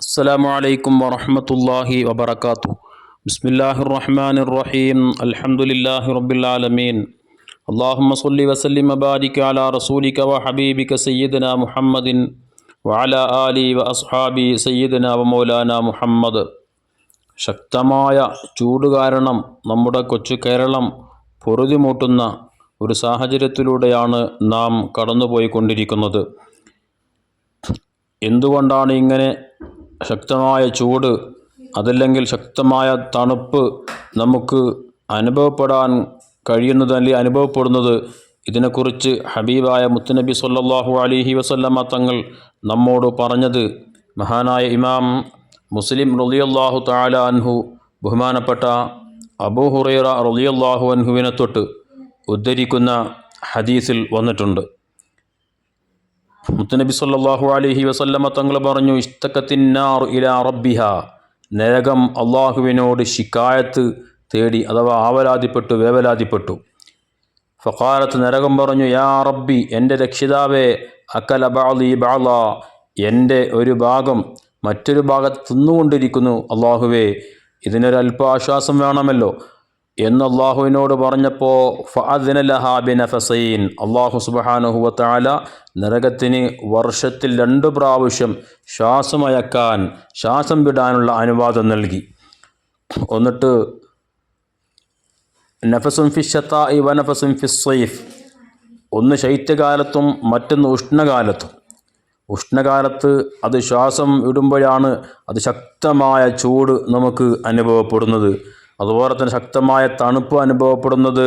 അസ്സലാമു അലൈക്കും വറഹമത്തല്ലാഹി വബർക്കാത്തു ബിസ്മില്ലാഹിർ റഹ്മാൻ റഹീം അൽഹംദുലില്ലാഹി റബ്ബിലാലമീൻ അള്ളാഹുമ്മ സല്ലി വസല്ലിം അബാരിക് അല റസൂലിക വ ഹബീബിക സയ്യിദന മുഹമ്മദിൻ വാല ആലി വ അസ്ഹാബി സയ്യിദന വ മൗലാന മുഹമ്മദ്. ശക്തമായ ചൂട് കാരണം നമ്മുടെ കൊച്ചു കേരളം പൊറുതിമൂട്ടുന്ന ഒരു സാഹചര്യത്തിലൂടെയാണ് നാം കടന്നുപോയിക്കൊണ്ടിരിക്കുന്നത്. എന്തുകൊണ്ടാണ് ഇങ്ങനെ ശക്തമായ ചൂട് അതല്ലെങ്കിൽ ശക്തമായ തണുപ്പ് നമുക്ക് അനുഭവപ്പെടാൻ കഴിയുന്നത് അല്ലെങ്കിൽ അനുഭവപ്പെടുന്നത്? ഇതിനെക്കുറിച്ച് ഹബീബായ മുത്തുനബി സല്ലാഹു അലിഹി വസല്ലമ തങ്ങൾ നമ്മോട് പറഞ്ഞത് മഹാനായ ഇമാം മുസ്ലിം റളിയല്ലാഹു താല അൻഹു ബഹുമാനപ്പെട്ട അബൂഹുറൈറ റളിയല്ലാഹു അൻഹുവിനെ തൊട്ട് ഉദ്ധരിക്കുന്ന ഹദീസിൽ വന്നിട്ടുണ്ട്. മുത്തുനബി സല്ലല്ലാഹു അലഹി വസല്ലമ തങ്ങൾ പറഞ്ഞു ഇഷ്ടക്കത്തിന്നാർ ഇലാ റബ്ബിഹ. നരകം അള്ളാഹുവിനോട് ശിക്കായത്ത് തേടി അഥവാ ആവലാതിപ്പെട്ടു വേവലാതിപ്പെട്ടു. ഫക്കാലത്ത് നരകം പറഞ്ഞു യാ റബ്ബി എന്റെ രക്ഷിതാവേ അക്കല ബാലി ബാല എന്റെ ഒരു ഭാഗം മറ്റൊരു ഭാഗത്ത് തിന്നുകൊണ്ടിരിക്കുന്നു അള്ളാഹുവേ ഇതിനൊരു അല്പ ആശ്വാസം വേണമല്ലോ. എന്ന് അള്ളാഹുവിനോട് പറഞ്ഞപ്പോൾ അള്ളാഹു സുബഹാനുഹുവത്താല നരകത്തിന് വർഷത്തിൽ രണ്ട് പ്രാവശ്യം ശ്വാസമയക്കാൻ ശ്വാസം വിടാനുള്ള അനുവാദം നൽകി. എന്നിട്ട് നഫസും ഫിഷത്ത ഇവ നഫസും ഫിസ്സൈഫ് ഒന്ന് ശൈത്യകാലത്തും മറ്റൊന്ന് ഉഷ്ണകാലത്തും. ഉഷ്ണകാലത്ത് അത് ശ്വാസം വിടുമ്പോഴാണ് അത് ശക്തമായ ചൂട് നമുക്ക് അനുഭവപ്പെടുന്നത്. അതുപോലെ തന്നെ ശക്തമായ തണുപ്പ് അനുഭവപ്പെടുന്നത്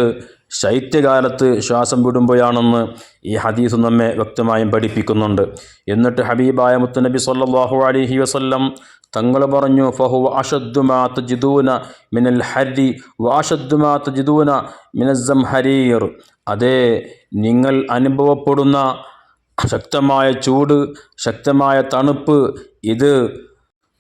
ശൈത്യകാലത്ത് ശ്വാസം വിടുമ്പോഴാണെന്ന് ഈ ഹദീസ് നമ്മെ വ്യക്തമായും പഠിപ്പിക്കുന്നുണ്ട്. എന്നിട്ട് ഹബീബായ മുത്തുനബി സല്ലാഹു അലഹി വസ്ല്ലം തങ്ങൾ പറഞ്ഞു ഫഹു അഷദ്ദുമാ ജിദൂന മിനൽ ഹരി വാഷദ്ദുമാ ജിദൂന മിനസം ഹരീർ അതേ നിങ്ങൾ അനുഭവപ്പെടുന്ന ശക്തമായ ചൂട് ശക്തമായ തണുപ്പ് ഇത്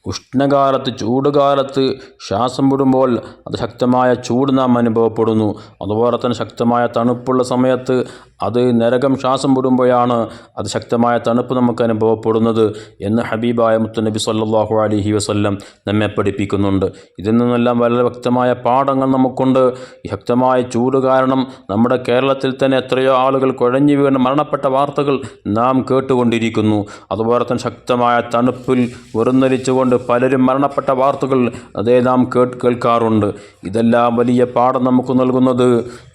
ഉഷ്ണകാലത്ത് ചൂടുകാലത്ത് ശ്വാസം വിടുമ്പോൾ അത് ശക്തമായ ചൂട് നാം അനുഭവപ്പെടുന്നു. അതുപോലെ തന്നെ ശക്തമായ തണുപ്പുള്ള സമയത്ത് അത് നരകം ശ്വാസം വിടുമ്പോഴാണ് അത് ശക്തമായ തണുപ്പ് നമുക്ക് അനുഭവപ്പെടുന്നത് എന്ന് ഹബീബായ മുത്തുനബി സല്ലാഹു അലൈഹി വസ്ല്ലം നമ്മെ പഠിപ്പിക്കുന്നുണ്ട്. ഇതിൽ നിന്നെല്ലാം വളരെ വ്യക്തമായ പാഠങ്ങൾ നമുക്കുണ്ട്. ശക്തമായ ചൂട് കാരണം നമ്മുടെ കേരളത്തിൽ തന്നെ എത്രയോ ആളുകൾ കുഴഞ്ഞു വീണ് മരണപ്പെട്ട വാർത്തകൾ നാം കേട്ടുകൊണ്ടിരിക്കുന്നു. അതുപോലെ തന്നെ ശക്തമായ തണുപ്പിൽ വെറുന്നരിച്ചുകൊണ്ട് പലരും മരണപ്പെട്ട വാർത്തകൾ അതേ നാം കേട്ട് കേൾക്കാറുണ്ട്. ഇതെല്ലാം വലിയ പാഠം നമുക്ക് നൽകുന്നത്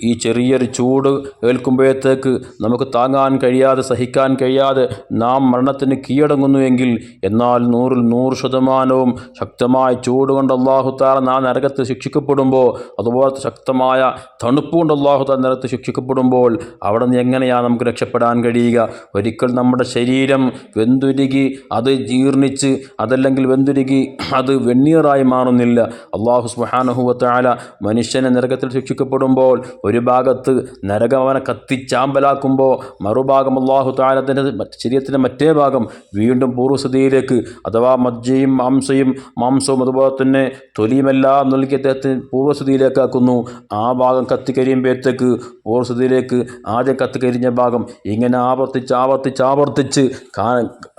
ഈ ചെറിയൊരു ചൂട് ഏൽക്കുമ്പോഴത്തേക്ക് നമുക്ക് താങ്ങാൻ കഴിയാതെ സഹിക്കാൻ കഴിയാതെ നാം മരണത്തിന് കീഴടങ്ങുന്നു എങ്കിൽ എന്നാൽ നൂറിൽ നൂറ് ശതമാനവും ശക്തമായ ചൂട് കൊണ്ട് അള്ളാഹുത്താല നാ നരകത്ത് ശിക്ഷിക്കപ്പെടുമ്പോൾ അതുപോലെ ശക്തമായ തണുപ്പ് കൊണ്ട് അള്ളാഹുത്താല നരകത്ത് ശിക്ഷിക്കപ്പെടുമ്പോൾ അവിടെ നിന്ന് എങ്ങനെയാണ് നമുക്ക് രക്ഷപ്പെടാൻ കഴിയുക? ഒരിക്കൽ നമ്മുടെ ശരീരം വെന്തുരുകി അത് ജീർണിച്ച് അതല്ലെങ്കിൽ വെന്തുരുകി അത് വെണ്ണീറായി മാറുന്നില്ല. അള്ളാഹു സ്മഹാനഹുവത്തായ മനുഷ്യനെ നരകത്തിൽ ശിക്ഷിക്കപ്പെടുമ്പോൾ ഒരു ഭാഗത്ത് നരകവനെ കത്തിച്ചാമ്പലാക്കുമ്പോൾ മറുഭാഗം അള്ളാഹു താലത്തിന്റെ ശരീരത്തിന്റെ മറ്റേ ഭാഗം വീണ്ടും പൂർവസ്ഥിതിയിലേക്ക് അഥവാ മജ്ജയും മാംസയും മാംസവും അതുപോലെ തന്നെ തൊലിയുമെല്ലാം നൽകി അദ്ദേഹത്തിന് പൂർവസ്ഥിതിയിലേക്കാക്കുന്നു ആ ഭാഗം കത്തിക്കരിയുമ്പോഴത്തേക്ക് പൂർവസ്ഥിതിയിലേക്ക് ആദ്യം കത്തിക്കരിഞ്ഞ ഭാഗം ഇങ്ങനെ ആവർത്തിച്ച് ആവർത്തിച്ച് ആവർത്തിച്ച് കാ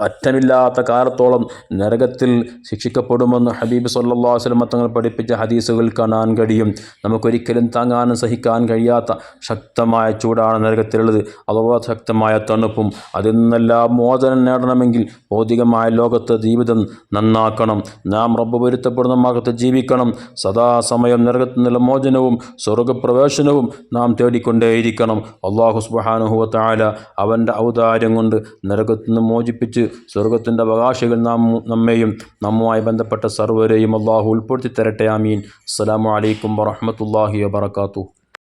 അറ്റമില്ലാത്ത കാലത്തോളം നരകത്തിൽ ശിക്ഷിക്കപ്പെടുമെന്ന് ഹബീബ് സല്ലാ വസ്ലമ തങ്ങൾ പഠിപ്പിച്ച ഹദീസുകൾ കാണാൻ കഴിയും. നമുക്കൊരിക്കലും താങ്ങാനും സഹിക്കാൻ കഴിയാത്ത ശക്തമായ ചൂടാണ് നരകത്തിലുള്ളത്. അഥവാ ശക്തമായ തണുപ്പും അതിൽ നിന്നെല്ലാം മോചനം നേടണമെങ്കിൽ ഭൗതികമായ ലോകത്ത് ജീവിതം നന്നാക്കണം. നാം റബ്ബ് പൊരുത്തപ്പെടുന്ന മാർഗത്ത് ജീവിക്കണം. സദാസമയം നരകത്തിൽ നിന്നുള്ള മോചനവും സ്വർഗപ്രവേശനവും നാം തേടിക്കൊണ്ടേയിരിക്കണം. അള്ളാഹു സുബാനുഹുവത്തായ അവന്റെ ഔദാര്യം കൊണ്ട് നരകത്തിൽ നിന്ന് മോചിപ്പിച്ച് സ്വർഗത്തിന്റെ അവകാശികൾ നാം നമ്മെയും നമ്മുമായി ബന്ധപ്പെട്ട സർവരെയും അള്ളാഹു ഉൾപ്പെടുത്തി തരട്ടെ ആമീൻ. അസ്സലാമു അലൈക്കും വറഹമത്തല്ലാഹി വബർക്കാത്തു